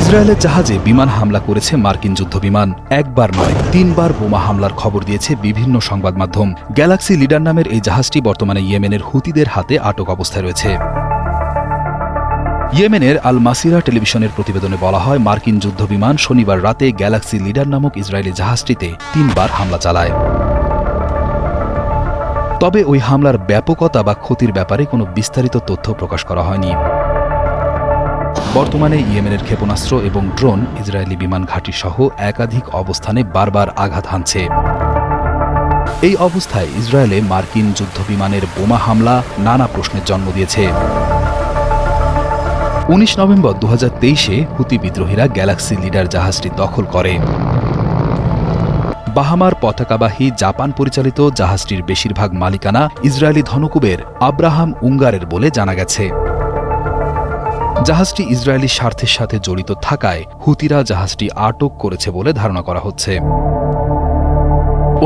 ইসরায়েলের জাহাজে বিমান হামলা করেছে মার্কিন যুদ্ধবিমান। একবার নয়, তিনবার বোমা হামলার খবর দিয়েছে বিভিন্ন সংবাদ মাধ্যম। গ্যালাক্সি লিডার নামের এই জাহাজটি বর্তমানে ইয়েমেনের হুতিদের হাতে আটক অবস্থায় রয়েছে। ইয়েমেনের আল মাসিরা টেলিভিশনের প্রতিবেদনে বলা হয়, মার্কিন যুদ্ধবিমান শনিবার রাতে গ্যালাক্সি লিডার নামক ইসরায়েলি জাহাজটিতে তিনবার হামলা চালায়। তবে ওই হামলার ব্যাপকতা বা ক্ষতির ব্যাপারে কোনো বিস্তারিত তথ্য প্রকাশ করা হয়নি। বর্তমানে ইয়েমেনের ক্ষেপণাস্ত্র এবং ড্রোন ইসরায়েলি বিমান ঘাঁটি সহ একাধিক অবস্থানে বারবার আঘাত হানছে। এই অবস্থায় ইসরায়েলে মার্কিন যুদ্ধবিমানের বোমা হামলা নানা প্রশ্নের জন্ম দিয়েছে। উনিশ নভেম্বর দু তেইশে হুতি বিদ্রোহীরা গ্যালাক্সি লিডার জাহাজটি দখল করে। বাহামার পতাকাবাহী জাপান পরিচালিত জাহাজটির বেশিরভাগ মালিকানা ইসরায়েলি ধনকুবের আব্রাহাম উঙ্গারের বলে জানা গেছে। জাহাজটি ইসরায়েলি স্বার্থের সাথে জড়িত থাকায় হুতিরা জাহাজটি আটক করেছে বলে ধারণা করা হচ্ছে।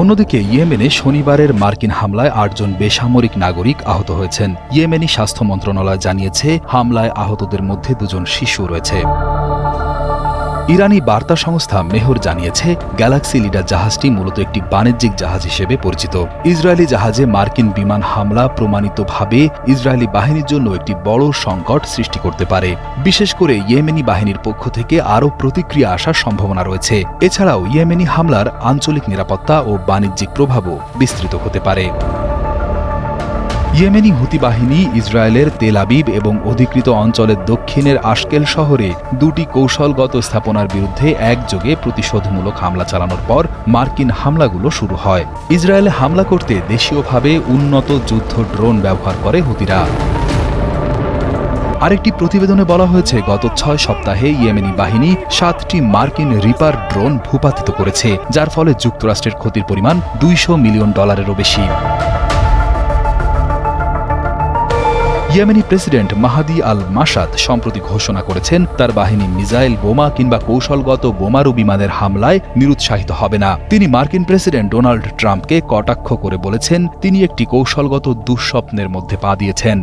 অন্যদিকে ইয়েমেনে শনিবারের মার্কিন হামলায় আটজন বেসামরিক নাগরিক আহত হয়েছেন। ইয়েমেনি স্বাস্থ্য মন্ত্রণালয় জানিয়েছে, হামলায় আহতদের মধ্যে দুজন শিশু রয়েছে। ইরানি বার্তা সংস্থা মেহর জানিয়েছে, গ্যালাক্সি লিডার জাহাজটি মূলত একটি বাণিজ্যিক জাহাজ হিসেবে পরিচিত। ইসরায়েলি জাহাজে মার্কিন বিমান হামলা প্রমাণিতভাবে ইসরায়েলি বাহিনীর জন্য একটি বড় সংকট সৃষ্টি করতে পারে। বিশেষ করে ইয়েমেনি বাহিনীর পক্ষ থেকে আরও প্রতিক্রিয়া আসার সম্ভাবনা রয়েছে। এছাড়াও ইয়েমেনি হামলার আঞ্চলিক নিরাপত্তা ও বাণিজ্যিক প্রভাবও বিস্তৃত হতে পারে। ইয়েমেনি হুতি বাহিনী ইসরায়েলের তেল আবিব এবং অধিকৃত অঞ্চলের দক্ষিণের আশকেল শহরে দুটি কৌশলগত স্থাপনার বিরুদ্ধে একযোগে প্রতিশোধমূলক হামলা চালানোর পর মার্কিন হামলাগুলো শুরু হয়। ইসরায়েলে হামলা করতে দেশীয়ভাবে উন্নত যুদ্ধ ড্রোন ব্যবহার করে হুতিরা। আরেকটি প্রতিবেদনে বলা হয়েছে, গত ছয় সপ্তাহে ইয়েমেনি বাহিনী সাতটি মার্কিন রিপার ড্রোন ভূপাতিত করেছে, যার ফলে যুক্তরাষ্ট্রের ক্ষতির পরিমাণ দুইশো মিলিয়ন ডলারেরও বেশি। ইয়েমেনি প্রেসিডেন্ট মাহাদি আল মাসাদ সম্প্রতি ঘোষণা করেছেন, তার বাহিনী মিসাইল বোমা কিংবা কৌশলগত বোমারু বিমানের হামলায় নিরুৎসাহিত হবে না। তিনি মার্কিন প্রেসিডেন্ট ডোনাল্ড ট্রাম্পকে কটাক্ষ করে বলেছেন, তিনি একটি কৌশলগত দুঃস্বপ্নের মধ্যে পা দিয়েছেন।